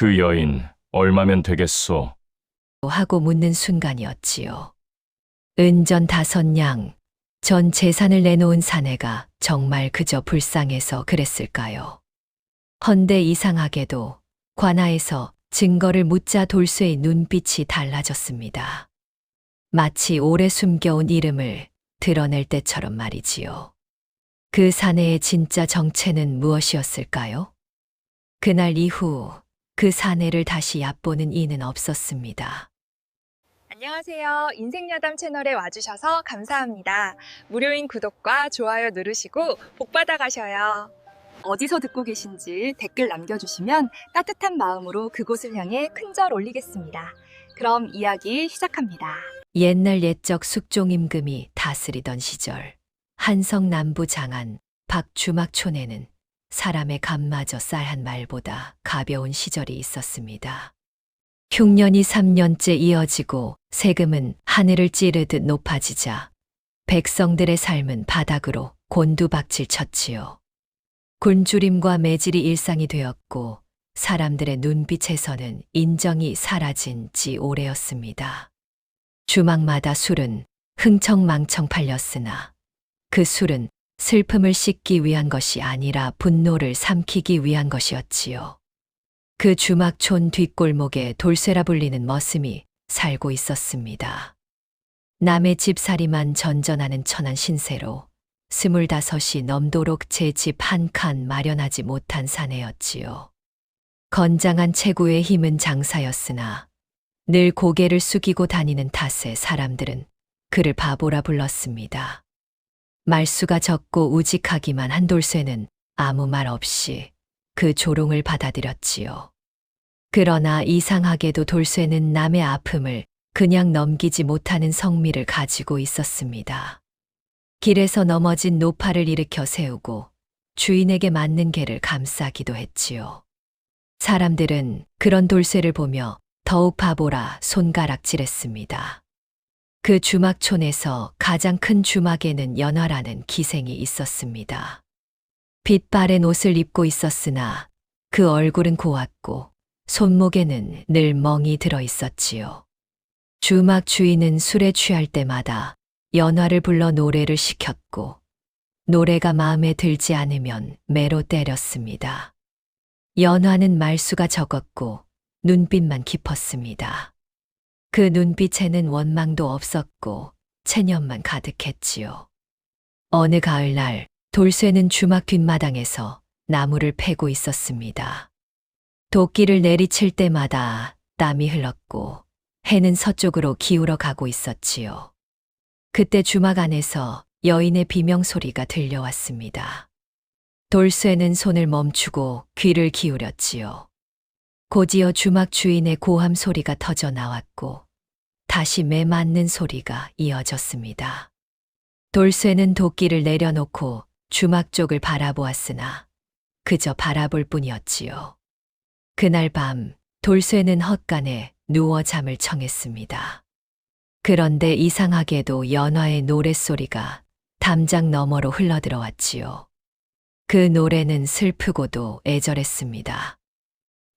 그 여인 얼마면 되겠소? 하고 묻는 순간이었지요. 은전 다섯 냥, 전 재산을 내놓은 사내가 정말 그저 불쌍해서 그랬을까요? 헌데 이상하게도 관아에서 증거를 묻자 돌쇠의 눈빛이 달라졌습니다. 마치 오래 숨겨온 이름을 드러낼 때처럼 말이지요. 그 사내의 진짜 정체는 무엇이었을까요? 그날 이후 그 사내를 다시 얕보는 이는 없었습니다. 안녕하세요. 인생야담 채널에 와주셔서 감사합니다. 무료인 구독과 좋아요 누르시고 복 받아가셔요. 어디서 듣고 계신지 댓글 남겨주시면 따뜻한 마음으로 그곳을 향해 큰절 올리겠습니다. 그럼 이야기 시작합니다. 옛날 옛적 숙종 임금이 다스리던 시절 한성 남부 장안 박주막촌에는 사람의 감마저 쌀 한 말보다 가벼운 시절이 있었습니다. 흉년이 3년째 이어지고 세금은 하늘을 찌르듯 높아지자 백성들의 삶은 바닥으로 곤두박질 쳤지요. 굶주림과 매질이 일상이 되었고 사람들의 눈빛에서는 인정이 사라진 지 오래였습니다. 주막마다 술은 흥청망청 팔렸으나 그 술은 슬픔을 씻기 위한 것이 아니라 분노를 삼키기 위한 것이었지요. 그 주막촌 뒷골목에 돌쇠라 불리는 머슴이 살고 있었습니다. 남의 집살이만 전전하는 천한 신세로 스물다섯이 넘도록 제 집 한 칸 마련하지 못한 사내였지요. 건장한 체구의 힘은 장사였으나 늘 고개를 숙이고 다니는 탓에 사람들은 그를 바보라 불렀습니다. 말수가 적고 우직하기만 한 돌쇠는 아무 말 없이 그 조롱을 받아들였지요. 그러나 이상하게도 돌쇠는 남의 아픔을 그냥 넘기지 못하는 성미를 가지고 있었습니다. 길에서 넘어진 노파를 일으켜 세우고 주인에게 맞는 개를 감싸기도 했지요. 사람들은 그런 돌쇠를 보며 더욱 바보라 손가락질했습니다. 그 주막촌에서 가장 큰 주막에는 연화라는 기생이 있었습니다. 빛바랜 옷을 입고 있었으나 그 얼굴은 고왔고 손목에는 늘 멍이 들어 있었지요. 주막 주인은 술에 취할 때마다 연화를 불러 노래를 시켰고 노래가 마음에 들지 않으면 매로 때렸습니다. 연화는 말수가 적었고 눈빛만 깊었습니다. 그 눈빛에는 원망도 없었고 체념만 가득했지요. 어느 가을날 돌쇠는 주막 뒷마당에서 나무를 패고 있었습니다. 도끼를 내리칠 때마다 땀이 흘렀고 해는 서쪽으로 기울어 가고 있었지요. 그때 주막 안에서 여인의 비명 소리가 들려왔습니다. 돌쇠는 손을 멈추고 귀를 기울였지요. 곧이어 주막 주인의 고함 소리가 터져 나왔고 다시 매 맞는 소리가 이어졌습니다. 돌쇠는 도끼를 내려놓고 주막 쪽을 바라보았으나 그저 바라볼 뿐이었지요. 그날 밤 돌쇠는 헛간에 누워 잠을 청했습니다. 그런데 이상하게도 연화의 노랫소리가 담장 너머로 흘러들어왔지요. 그 노래는 슬프고도 애절했습니다.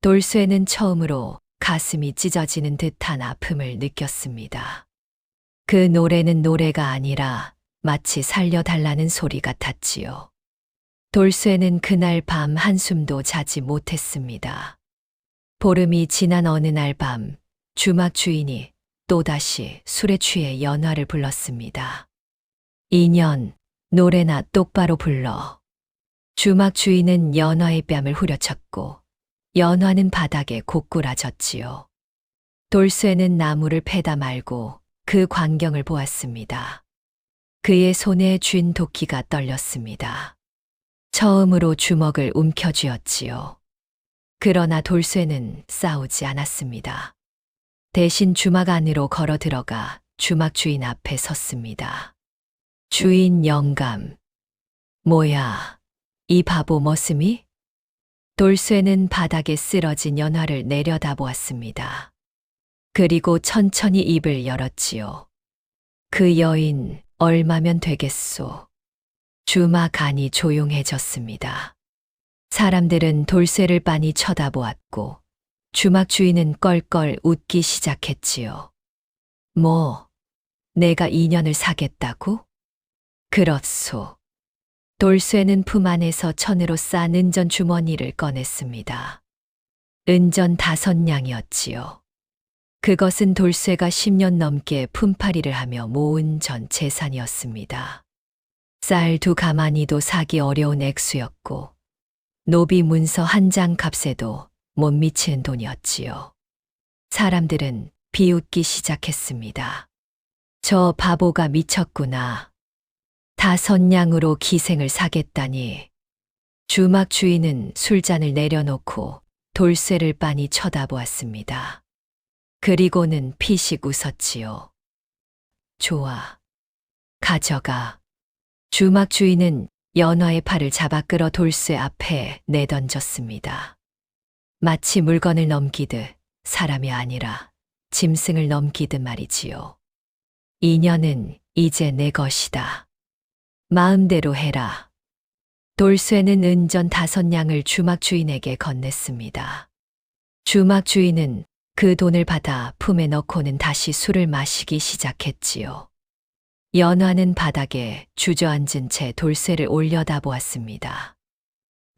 돌쇠는 처음으로 가슴이 찢어지는 듯한 아픔을 느꼈습니다. 그 노래는 노래가 아니라 마치 살려달라는 소리 같았지요. 돌쇠는 그날 밤 한숨도 자지 못했습니다. 보름이 지난 어느 날 밤 주막 주인이 또다시 술에 취해 연화를 불렀습니다. 인연, 노래나 똑바로 불러. 주막 주인은 연화의 뺨을 후려쳤고 연화는 바닥에 고꾸라졌지요. 돌쇠는 나무를 패다 말고 그 광경을 보았습니다. 그의 손에 쥔 도끼가 떨렸습니다. 처음으로 주먹을 움켜쥐었지요. 그러나 돌쇠는 싸우지 않았습니다. 대신 주막 안으로 걸어 들어가 주막 주인 앞에 섰습니다. 주인 영감. 뭐야, 이 바보 머슴이? 돌쇠는 바닥에 쓰러진 연화를 내려다보았습니다. 그리고 천천히 입을 열었지요. 그 여인 얼마면 되겠소. 주막 안이 조용해졌습니다. 사람들은 돌쇠를 빤히 쳐다보았고 주막 주인은 껄껄 웃기 시작했지요. 뭐, 내가 인연을 사겠다고? 그렇소. 돌쇠는 품 안에서 천으로 싼 은전 주머니를 꺼냈습니다. 은전 다섯 냥이었지요. 그것은 돌쇠가 10년 넘게 품팔이를 하며 모은 전 재산이었습니다. 쌀 두 가마니도 사기 어려운 액수였고, 노비 문서 한 장 값에도 못 미치는 돈이었지요. 사람들은 비웃기 시작했습니다. 저 바보가 미쳤구나. 다섯 냥으로 기생을 사겠다니. 주막 주인은 술잔을 내려놓고 돌쇠를 빤히 쳐다보았습니다. 그리고는 피식 웃었지요. 좋아. 가져가. 주막 주인은 연화의 팔을 잡아 끌어 돌쇠 앞에 내던졌습니다. 마치 물건을 넘기듯 사람이 아니라 짐승을 넘기듯 말이지요. 인연은 이제 내 것이다. 마음대로 해라. 돌쇠는 은전 다섯 냥을 주막 주인에게 건넸습니다. 주막 주인은 그 돈을 받아 품에 넣고는 다시 술을 마시기 시작했지요. 연화는 바닥에 주저앉은 채 돌쇠를 올려다 보았습니다.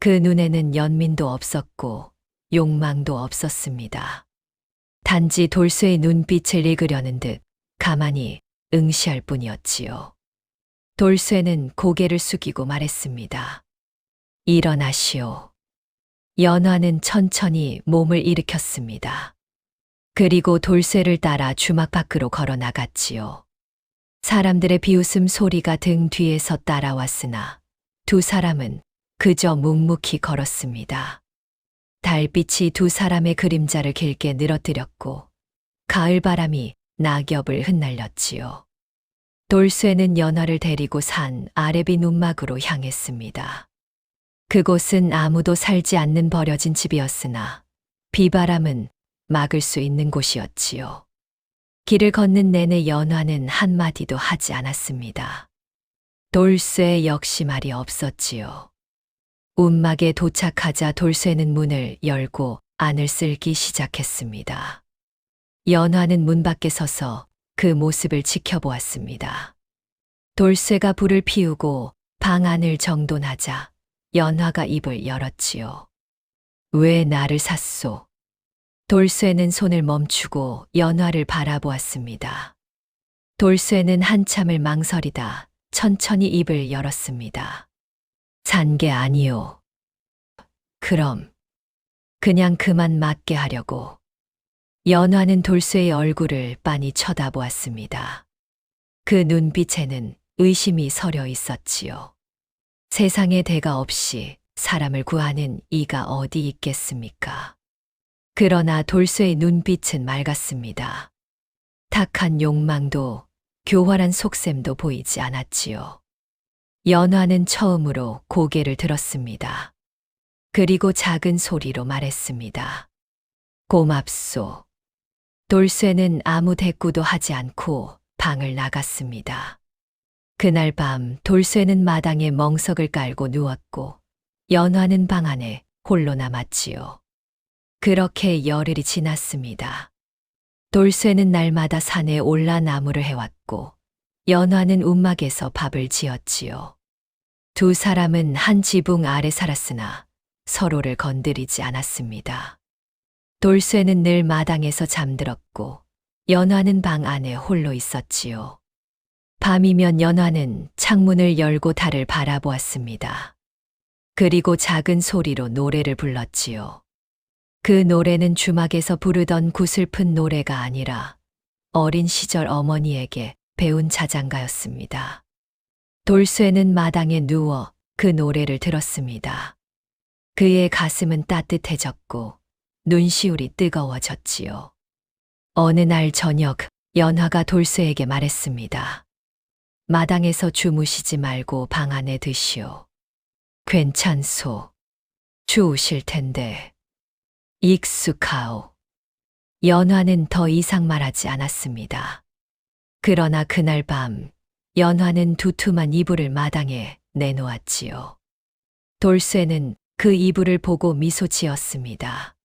그 눈에는 연민도 없었고 욕망도 없었습니다. 단지 돌쇠의 눈빛을 읽으려는 듯 가만히 응시할 뿐이었지요. 돌쇠는 고개를 숙이고 말했습니다. 일어나시오. 연화는 천천히 몸을 일으켰습니다. 그리고 돌쇠를 따라 주막 밖으로 걸어 나갔지요. 사람들의 비웃음 소리가 등 뒤에서 따라왔으나 두 사람은 그저 묵묵히 걸었습니다. 달빛이 두 사람의 그림자를 길게 늘어뜨렸고 가을 바람이 낙엽을 흩날렸지요. 돌쇠는 연화를 데리고 산 아래비 눈막으로 향했습니다. 그곳은 아무도 살지 않는 버려진 집이었으나 비바람은 막을 수 있는 곳이었지요. 길을 걷는 내내 연화는 한마디도 하지 않았습니다. 돌쇠 역시 말이 없었지요. 움막에 도착하자 돌쇠는 문을 열고 안을 쓸기 시작했습니다. 연화는 문 밖에 서서 그 모습을 지켜보았습니다. 돌쇠가 불을 피우고 방 안을 정돈하자 연화가 입을 열었지요. 왜 나를 샀소? 돌쇠는 손을 멈추고 연화를 바라보았습니다. 돌쇠는 한참을 망설이다 천천히 입을 열었습니다. 산 게 아니요. 그럼 그냥 그만 맞게 하려고. 연화는 돌쇠의 얼굴을 빤히 쳐다보았습니다. 그 눈빛에는 의심이 서려 있었지요. 세상에 대가 없이 사람을 구하는 이가 어디 있겠습니까? 그러나 돌쇠의 눈빛은 맑았습니다. 탁한 욕망도 교활한 속셈도 보이지 않았지요. 연화는 처음으로 고개를 들었습니다. 그리고 작은 소리로 말했습니다. 고맙소. 돌쇠는 아무 대꾸도 하지 않고 방을 나갔습니다. 그날 밤 돌쇠는 마당에 멍석을 깔고 누웠고 연화는 방 안에 홀로 남았지요. 그렇게 열흘이 지났습니다. 돌쇠는 날마다 산에 올라 나무를 해왔고 연화는 움막에서 밥을 지었지요. 두 사람은 한 지붕 아래 살았으나 서로를 건드리지 않았습니다. 돌쇠는 늘 마당에서 잠들었고 연화는 방 안에 홀로 있었지요. 밤이면 연화는 창문을 열고 달을 바라보았습니다. 그리고 작은 소리로 노래를 불렀지요. 그 노래는 주막에서 부르던 구슬픈 노래가 아니라 어린 시절 어머니에게 배운 자장가였습니다. 돌쇠는 마당에 누워 그 노래를 들었습니다. 그의 가슴은 따뜻해졌고 눈시울이 뜨거워졌지요. 어느 날 저녁 연화가 돌쇠에게 말했습니다. 마당에서 주무시지 말고 방 안에 드시오. 괜찮소. 추우실 텐데. 익숙하오. 연화는 더 이상 말하지 않았습니다. 그러나 그날 밤 연화는 두툼한 이불을 마당에 내놓았지요. 돌쇠는 그 이불을 보고 미소 지었습니다.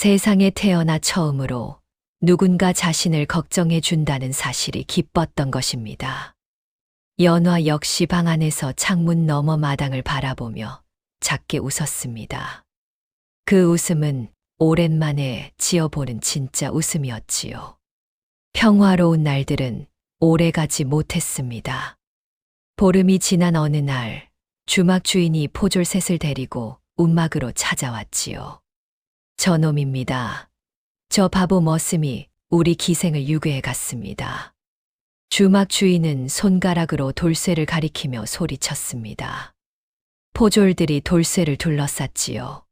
세상에 태어나 처음으로 누군가 자신을 걱정해 준다는 사실이 기뻤던 것입니다. 연화 역시 방 안에서 창문 너머 마당을 바라보며 작게 웃었습니다. 그 웃음은 오랜만에 지어보는 진짜 웃음이었지요. 평화로운 날들은 오래가지 못했습니다. 보름이 지난 어느 날 주막 주인이 포졸셋을 데리고 움막으로 찾아왔지요. 저놈입니다. 저 바보 머슴이 우리 기생을 유괴해 갔습니다. 주막 주인은 손가락으로 돌쇠를 가리키며 소리쳤습니다. 포졸들이 돌쇠를 둘러쌌지요.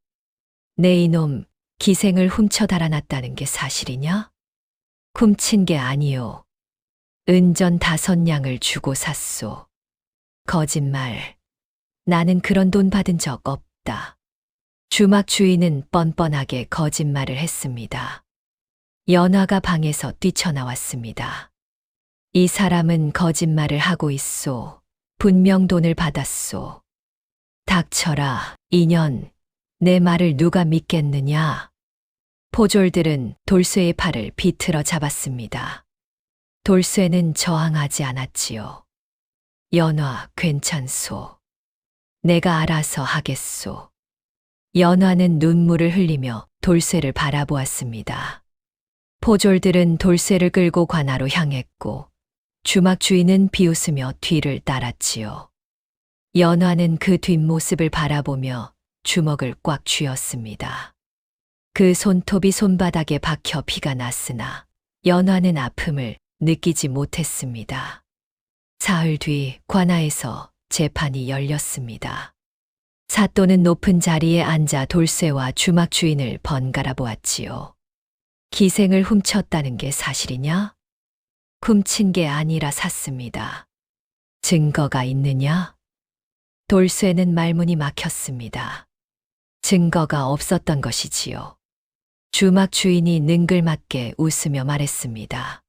내 이놈 기생을 훔쳐 달아났다는 게 사실이냐? 훔친 게 아니요. 은전 다섯 냥을 주고 샀소. 거짓말. 나는 그런 돈 받은 적 없다. 주막 주인은 뻔뻔하게 거짓말을 했습니다. 연화가 방에서 뛰쳐나왔습니다. 이 사람은 거짓말을 하고 있소. 분명 돈을 받았소. 닥쳐라, 인연. 내 말을 누가 믿겠느냐? 포졸들은 돌쇠의 팔을 비틀어 잡았습니다. 돌쇠는 저항하지 않았지요. 연화, 괜찮소. 내가 알아서 하겠소. 연화는 눈물을 흘리며 돌쇠를 바라보았습니다. 포졸들은 돌쇠를 끌고 관하로 향했고, 주막 주인은 비웃으며 뒤를 따랐지요. 연화는 그 뒷모습을 바라보며 주먹을 꽉 쥐었습니다. 그 손톱이 손바닥에 박혀 피가 났으나 연화는 아픔을 느끼지 못했습니다. 사흘 뒤 관아에서 재판이 열렸습니다. 사또는 높은 자리에 앉아 돌쇠와 주막 주인을 번갈아 보았지요. 기생을 훔쳤다는 게 사실이냐? 훔친 게 아니라 샀습니다. 증거가 있느냐? 돌쇠는 말문이 막혔습니다. 증거가 없었던 것이지요. 주막 주인이 능글맞게 웃으며 말했습니다.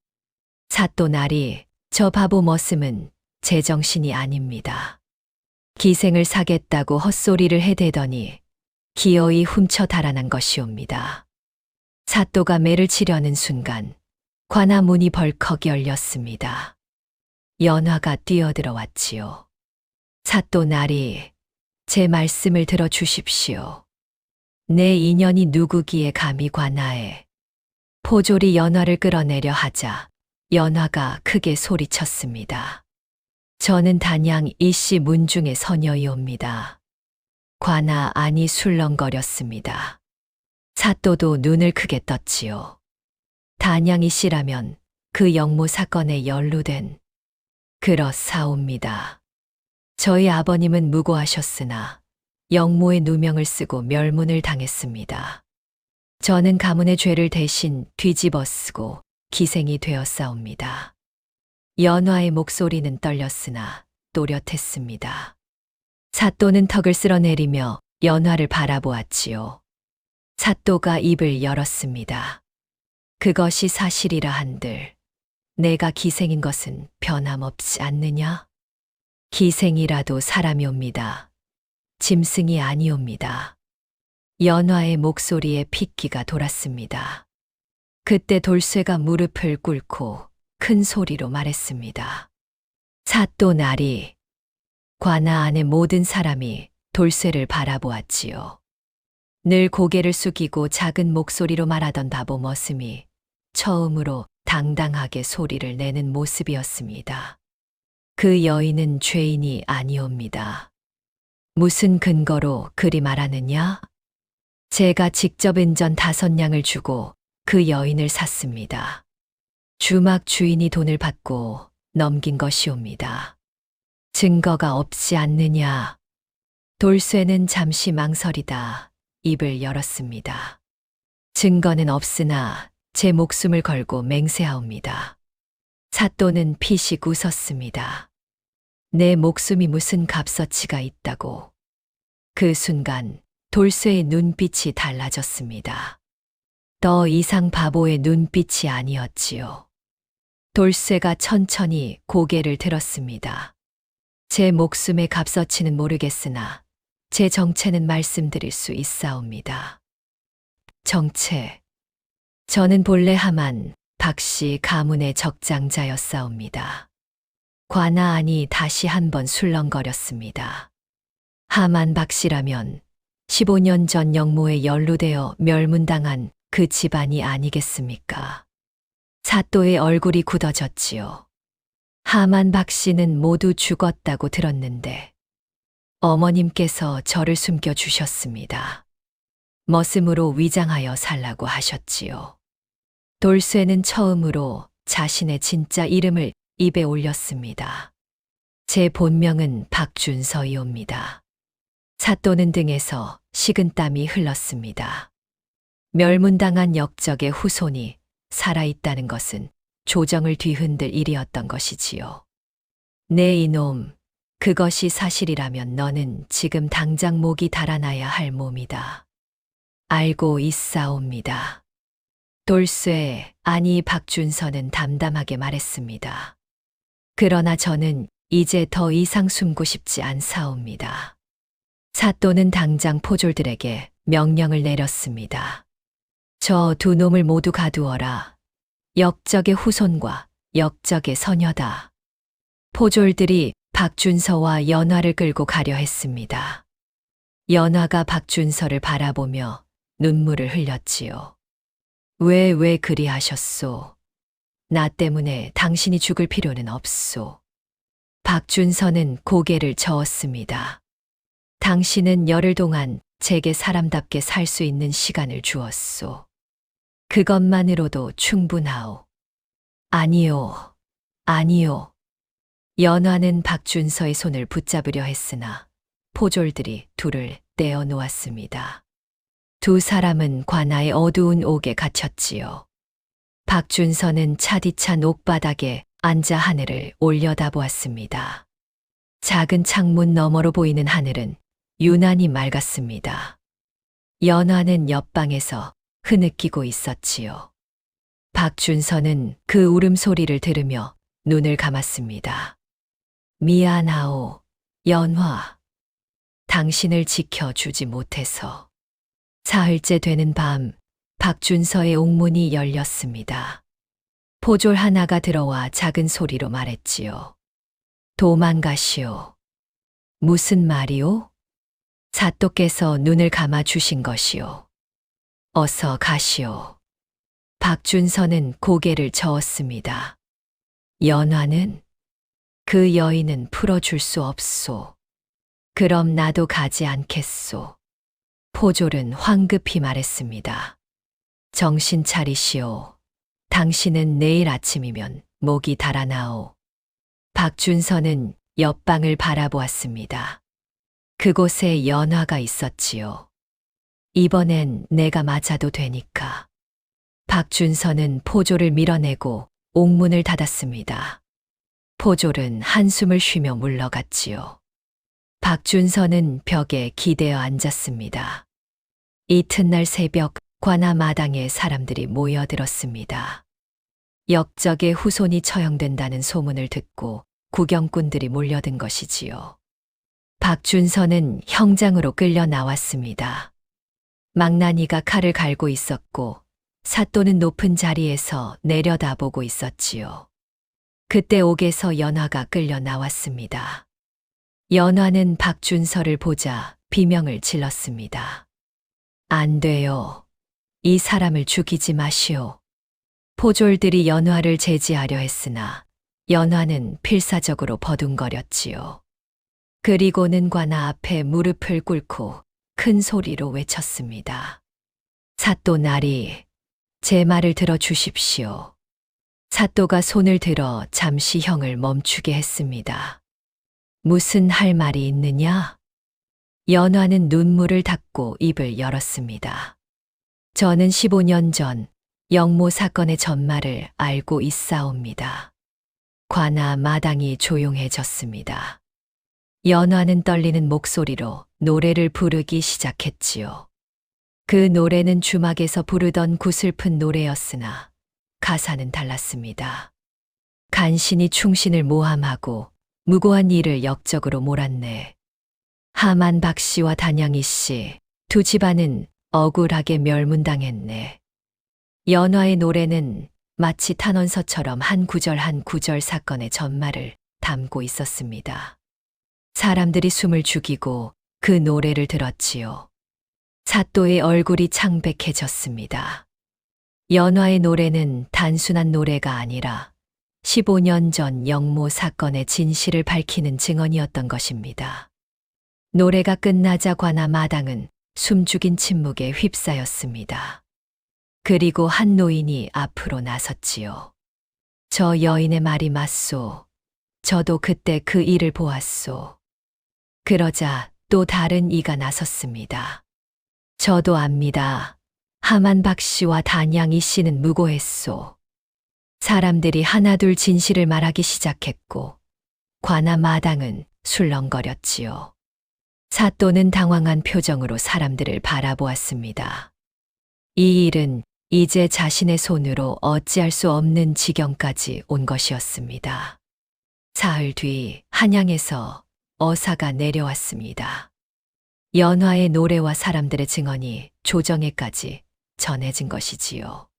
사또 나리, 저 바보 머슴은 제정신이 아닙니다. 기생을 사겠다고 헛소리를 해대더니 기어이 훔쳐 달아난 것이옵니다. 사또가 매를 치려는 순간 관아 문이 벌컥 열렸습니다. 연화가 뛰어들어왔지요. 사또 나리, 제 말씀을 들어 주십시오. 내 인연이 누구기에 감히 관하에. 포졸이 연화를 끌어내려 하자 연화가 크게 소리쳤습니다. 저는 단양 이씨 문중의 서녀이옵니다. 관아 안이 술렁거렸습니다. 사또도 눈을 크게 떴지요. 단양 이씨라면 그 영모 사건에 연루된 그렇사옵니다. 저희 아버님은 무고하셨으나 영모의 누명을 쓰고 멸문을 당했습니다. 저는 가문의 죄를 대신 뒤집어 쓰고 기생이 되었사옵니다. 연화의 목소리는 떨렸으나 또렷했습니다. 사또는 턱을 쓸어내리며 연화를 바라보았지요. 사또가 입을 열었습니다. 그것이 사실이라 한들 내가 기생인 것은 변함없지 않느냐? 기생이라도 사람이 옵니다. 짐승이 아니옵니다. 연화의 목소리에 핏기가 돌았습니다. 그때 돌쇠가 무릎을 꿇고 큰 소리로 말했습니다. 사또 나리. 관아 안의 모든 사람이 돌쇠를 바라보았지요. 늘 고개를 숙이고 작은 목소리로 말하던 바보 머슴이 처음으로 당당하게 소리를 내는 모습이었습니다. 그 여인은 죄인이 아니옵니다. 무슨 근거로 그리 말하느냐? 제가 직접 은전 다섯 냥을 주고 그 여인을 샀습니다. 주막 주인이 돈을 받고 넘긴 것이옵니다. 증거가 없지 않느냐? 돌쇠는 잠시 망설이다 입을 열었습니다. 증거는 없으나 제 목숨을 걸고 맹세하옵니다. 사또는 피식 웃었습니다. 내 목숨이 무슨 값어치가 있다고. 그 순간 돌쇠의 눈빛이 달라졌습니다. 더 이상 바보의 눈빛이 아니었지요. 돌쇠가 천천히 고개를 들었습니다. 제 목숨의 값어치는 모르겠으나 제 정체는 말씀드릴 수 있사옵니다. 정체. 저는 본래 하만 박씨 가문의 적장자였사옵니다. 관아 안이 다시 한번 술렁거렸습니다. 하만 박씨라면 15년 전 영모에 연루되어 멸문당한 그 집안이 아니겠습니까? 사또의 얼굴이 굳어졌지요. 하만 박 씨는 모두 죽었다고 들었는데 어머님께서 저를 숨겨 주셨습니다. 머슴으로 위장하여 살라고 하셨지요. 돌쇠는 처음으로 자신의 진짜 이름을 입에 올렸습니다. 제 본명은 박준서이옵니다. 사또는 등에서 식은 땀이 흘렀습니다. 멸문당한 역적의 후손이 살아있다는 것은 조정을 뒤흔들 일이었던 것이지요. 네 이놈, 그것이 사실이라면 너는 지금 당장 목이 달아나야 할 몸이다. 알고 있사옵니다. 돌쇠, 아니 박준서는 담담하게 말했습니다. 그러나 저는 이제 더 이상 숨고 싶지 않사옵니다. 사또는 당장 포졸들에게 명령을 내렸습니다. 저 두 놈을 모두 가두어라. 역적의 후손과 역적의 서녀다. 포졸들이 박준서와 연화를 끌고 가려 했습니다. 연화가 박준서를 바라보며 눈물을 흘렸지요. 왜, 왜 그리 하셨소? 나 때문에 당신이 죽을 필요는 없소. 박준서는 고개를 저었습니다. 당신은 열흘 동안 제게 사람답게 살 수 있는 시간을 주었소. 그것만으로도 충분하오. 아니요, 아니요. 연화는 박준서의 손을 붙잡으려 했으나 포졸들이 둘을 떼어 놓았습니다. 두 사람은 관아의 어두운 옥에 갇혔지요. 박준서는 차디찬 옥바닥에 앉아 하늘을 올려다보았습니다. 작은 창문 너머로 보이는 하늘은 유난히 맑았습니다. 연화는 옆방에서 흐느끼고 있었지요. 박준서는 그 울음소리를 들으며 눈을 감았습니다. 미안하오, 연화. 당신을 지켜주지 못해서. 사흘째 되는 밤, 박준서의 옥문이 열렸습니다. 포졸 하나가 들어와 작은 소리로 말했지요. 도망가시오. 무슨 말이오? 사또께서 눈을 감아 주신 것이오. 어서 가시오. 박준서는 고개를 저었습니다. 연화는 그 여인은 풀어줄 수 없소. 그럼 나도 가지 않겠소. 포졸은 황급히 말했습니다. 정신 차리시오. 당신은 내일 아침이면 목이 달아나오. 박준서는 옆방을 바라보았습니다. 그곳에 연화가 있었지요. 이번엔 내가 맞아도 되니까. 박준서는 포졸을 밀어내고 옥문을 닫았습니다. 포졸은 한숨을 쉬며 물러갔지요. 박준서는 벽에 기대어 앉았습니다. 이튿날 새벽 관아 마당에 사람들이 모여들었습니다. 역적의 후손이 처형된다는 소문을 듣고 구경꾼들이 몰려든 것이지요. 박준서는 형장으로 끌려 나왔습니다. 망나니가 칼을 갈고 있었고 사또는 높은 자리에서 내려다보고 있었지요. 그때 옥에서 연화가 끌려 나왔습니다. 연화는 박준서를 보자 비명을 질렀습니다. 안 돼요. 이 사람을 죽이지 마시오. 포졸들이 연화를 제지하려 했으나 연화는 필사적으로 버둥거렸지요. 그리고는 관아 앞에 무릎을 꿇고 큰 소리로 외쳤습니다. 사또 나리, 제 말을 들어 주십시오. 사또가 손을 들어 잠시 형을 멈추게 했습니다. 무슨 할 말이 있느냐? 연화는 눈물을 닦고 입을 열었습니다. 저는 15년 전 영모 사건의 전말을 알고 있사옵니다. 관아 마당이 조용해졌습니다. 연화는 떨리는 목소리로 노래를 부르기 시작했지요. 그 노래는 주막에서 부르던 구슬픈 노래였으나 가사는 달랐습니다. 간신히 충신을 모함하고 무고한 일을 역적으로 몰았네. 하만 박 씨와 단양이 씨, 두 집안은 억울하게 멸문당했네. 연화의 노래는 마치 탄원서처럼 한 구절 한 구절 사건의 전말을 담고 있었습니다. 사람들이 숨을 죽이고 그 노래를 들었지요. 사또의 얼굴이 창백해졌습니다. 연화의 노래는 단순한 노래가 아니라 15년 전 영모 사건의 진실을 밝히는 증언이었던 것입니다. 노래가 끝나자 관아 마당은 숨죽인 침묵에 휩싸였습니다. 그리고 한 노인이 앞으로 나섰지요. 저 여인의 말이 맞소. 저도 그때 그 일을 보았소. 그러자 또 다른 이가 나섰습니다. 저도 압니다. 하만 박 씨와 단양 이 씨는 무고했소. 사람들이 하나둘 진실을 말하기 시작했고, 관아 마당은 술렁거렸지요. 사또는 당황한 표정으로 사람들을 바라보았습니다. 이 일은 이제 자신의 손으로 어찌할 수 없는 지경까지 온 것이었습니다. 사흘 뒤 한양에서 어사가 내려왔습니다. 연화의 노래와 사람들의 증언이 조정에까지 전해진 것이지요.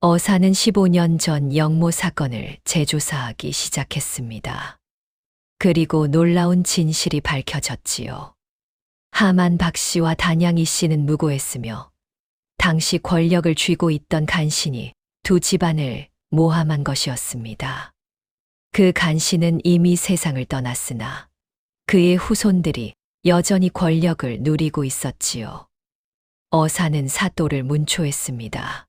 어사는 15년 전 영모 사건을 재조사하기 시작했습니다. 그리고 놀라운 진실이 밝혀졌지요. 하만 박 씨와 단양 이 씨는 무고했으며 당시 권력을 쥐고 있던 간신이 두 집안을 모함한 것이었습니다. 그 간신은 이미 세상을 떠났으나 그의 후손들이 여전히 권력을 누리고 있었지요. 어사는 사또를 문초했습니다.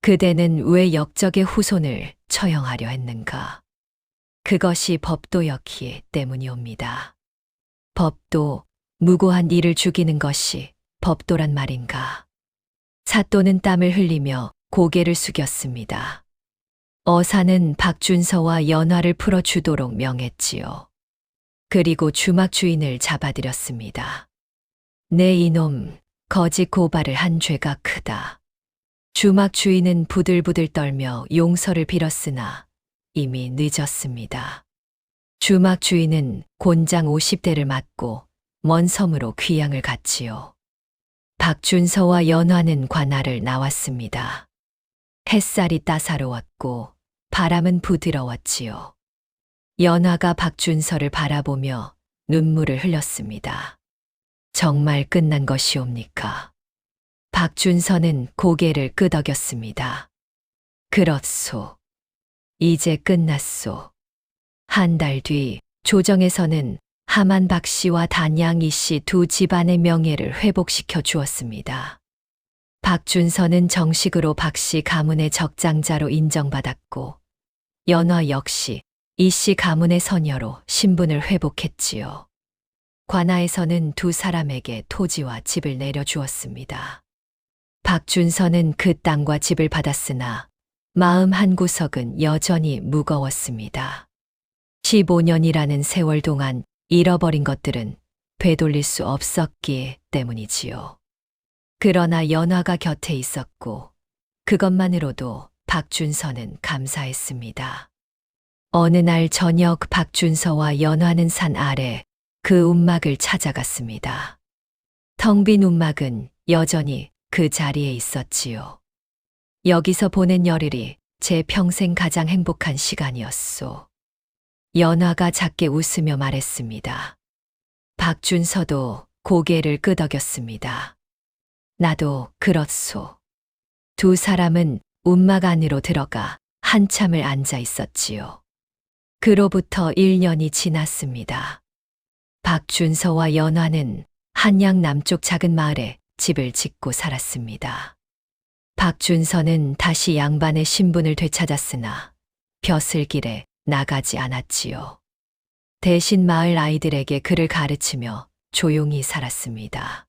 그대는 왜 역적의 후손을 처형하려 했는가? 그것이 법도였기에 때문이옵니다. 법도 무고한 이를 죽이는 것이 법도란 말인가? 사또는 땀을 흘리며 고개를 숙였습니다. 어사는 박준서와 연화를 풀어주도록 명했지요. 그리고 주막 주인을 잡아들였습니다. 내 이놈, 거짓 고발을 한 죄가 크다. 주막 주인은 부들부들 떨며 용서를 빌었으나 이미 늦었습니다. 주막 주인은 곤장 50대를 맞고 먼 섬으로 귀양을 갔지요. 박준서와 연화는 관할을 나왔습니다. 햇살이 따사로웠고 바람은 부드러웠지요. 연화가 박준서를 바라보며 눈물을 흘렸습니다. 정말 끝난 것이옵니까? 박준서는 고개를 끄덕였습니다. 그렇소. 이제 끝났소. 한 달 뒤 조정에서는 하만 박 씨와 단양 이씨 두 집안의 명예를 회복시켜 주었습니다. 박준서는 정식으로 박 씨 가문의 적장자로 인정받았고, 연화 역시 이씨 가문의 서녀로 신분을 회복했지요. 관아에서는 두 사람에게 토지와 집을 내려주었습니다. 박준서는 그 땅과 집을 받았으나 마음 한 구석은 여전히 무거웠습니다. 15년이라는 세월 동안 잃어버린 것들은 되돌릴 수 없었기에 때문이지요. 그러나 연화가 곁에 있었고 그것만으로도 박준서는 감사했습니다. 어느 날 저녁 박준서와 연화는 산 아래 그 움막을 찾아갔습니다. 텅 빈 움막은 여전히 그 자리에 있었지요. 여기서 보낸 열흘이 제 평생 가장 행복한 시간이었소. 연화가 작게 웃으며 말했습니다. 박준서도 고개를 끄덕였습니다. 나도 그렇소. 두 사람은 움막 안으로 들어가 한참을 앉아 있었지요. 그로부터 1년이 지났습니다. 박준서와 연화는 한양 남쪽 작은 마을에 집을 짓고 살았습니다. 박준서는 다시 양반의 신분을 되찾았으나 벼슬길에 나가지 않았지요. 대신 마을 아이들에게 글을 가르치며 조용히 살았습니다.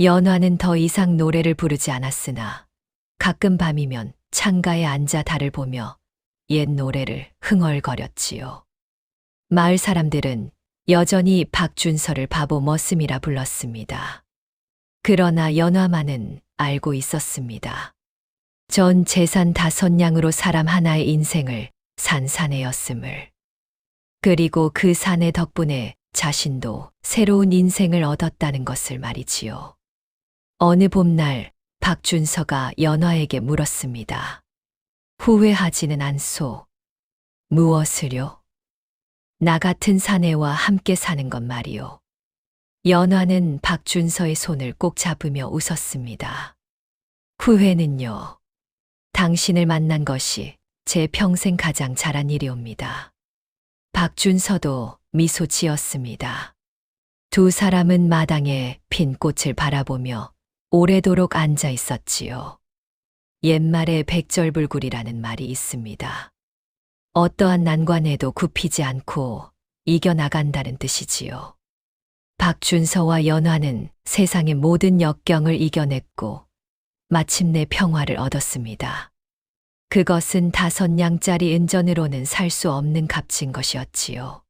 연화는 더 이상 노래를 부르지 않았으나 가끔 밤이면 창가에 앉아 달을 보며 옛 노래를 흥얼거렸지요. 마을 사람들은 여전히 박준서를 바보 머슴이라 불렀습니다. 그러나 연화만은 알고 있었습니다. 전 재산 다섯 냥으로 사람 하나의 인생을 산 사내였음을. 그리고 그 사내 덕분에 자신도 새로운 인생을 얻었다는 것을 말이지요. 어느 봄날 박준서가 연화에게 물었습니다. 후회하지는 않소. 무엇을요? 나 같은 사내와 함께 사는 것 말이오. 연화는 박준서의 손을 꼭 잡으며 웃었습니다. 후회는요. 당신을 만난 것이 제 평생 가장 잘한 일이옵니다. 박준서도 미소 지었습니다. 두 사람은 마당에 핀 꽃을 바라보며 오래도록 앉아 있었지요. 옛말에 백절불굴이라는 말이 있습니다. 어떠한 난관에도 굽히지 않고 이겨나간다는 뜻이지요. 박준서와 연화는 세상의 모든 역경을 이겨냈고 마침내 평화를 얻었습니다. 그것은 다섯 양짜리 은전으로는 살 수 없는 값인 것이었지요.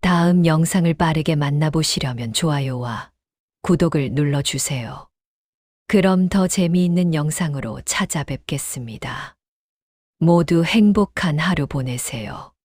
다음 영상을 빠르게 만나보시려면 좋아요와 구독을 눌러주세요. 그럼 더 재미있는 영상으로 찾아뵙겠습니다. 모두 행복한 하루 보내세요.